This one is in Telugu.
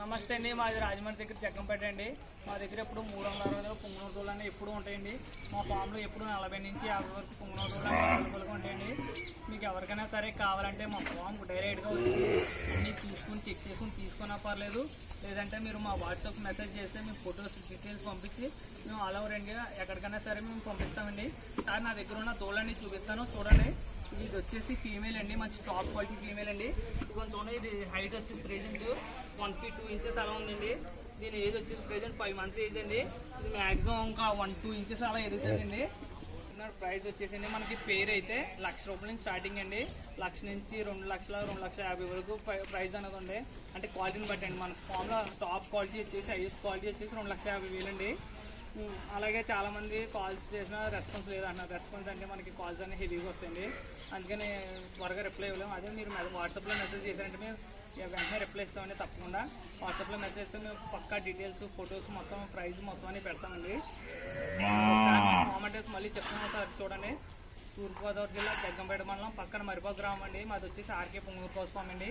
నమస్తే అండి. మాది రాజమండ్రి దగ్గర జగ్గంపేట అండి. మా దగ్గర ఎప్పుడు మూడు వందల అరవై దగ్గర పొంగునూరు రోజులు అనేవి ఎప్పుడు ఉంటాయండి. మా ఫామ్లో ఎప్పుడు నలభై నుంచి యాభై వరకు పొంగునూరు రోజులు అవైలబుల్గా ఉంటాయండి. మీకు ఎవరికైనా సరే కావాలంటే మా ఫామ్ డైరెక్ట్గా వచ్చి అన్నీ చూసుకుని చెక్ చేసుకుని తీసుకున్నా పర్లేదు. లేదంటే మీరు మా వాట్సాప్ మెసేజ్ చేస్తే మేము ఫొటోస్ డీటెయిల్స్ పంపించి మేము ఆల్ ఓవర్ ఇండియా ఎక్కడికైనా సరే మేము పంపిస్తామండి. సార్ నా దగ్గర ఉన్న తోళ్ళని చూపిస్తాను. చూడండి. ఇది వచ్చేసి ఫీమేల్ అండి. మంచి టాప్ క్వాలిటీ ఫీమేల్ అండి. కొంచెం చూడండి ఇది హైట్ వచ్చేసి present one feet two inches అలా ఉందండి. దీని ఏజ్ వచ్చేసి ప్రెజెంట్ ఫైవ్ మంత్స్ ఏజ్ అండి. ఇది మ్యాక్సిమం ఇంకా వన్ టూ ఇంచెస్ అలా ఎదుగుతుందండి. ప్రైస్ వచ్చేసింది మనకి పేరు అయితే లక్ష రూపాయల నుంచి స్టార్టింగ్ అండి. లక్ష నుంచి రెండు లక్షల రెండు లక్షల యాభై వరకు ప్రైస్ అనేది ఉంది. అంటే క్వాలిటీని బట్టి అండి. మన ఫామ్లో టాప్ క్వాలిటీ వచ్చేసి హైయెస్ట్ క్వాలిటీ వచ్చేసి రెండు లక్షల యాభై వేలు అండి. అలాగే చాలామంది కాల్స్ చేసిన రెస్పాన్స్ లేదు అన్నారు. రెస్పాన్స్ అంటే మనకి కాల్స్ అన్ని హెవీగా వస్తాయండి. అందుకని త్వరగా రిప్లై ఇవ్వలేము. అదే మీరు వాట్సాప్లో మెసేజ్ చేశారంటే మేము వెంటనే రిప్లై ఇస్తామండి తప్పకుండా. వాట్సాప్లో మెసేజ్ చేస్తే మేము పక్కా డీటెయిల్స్ ఫొటోస్ మొత్తం ప్రైస్ మొత్తం అని పెడతామండి. ఒకసారి మళ్ళీ చెప్తాను ఒకసారి చూడండి. తూర్పుగోదావరి జిల్లా జగ్గంపేట మండలం పక్కన మరిపా గ్రామం అండి. మాది వచ్చేసి ఆర్కే పొంగూరు కోసం అండి.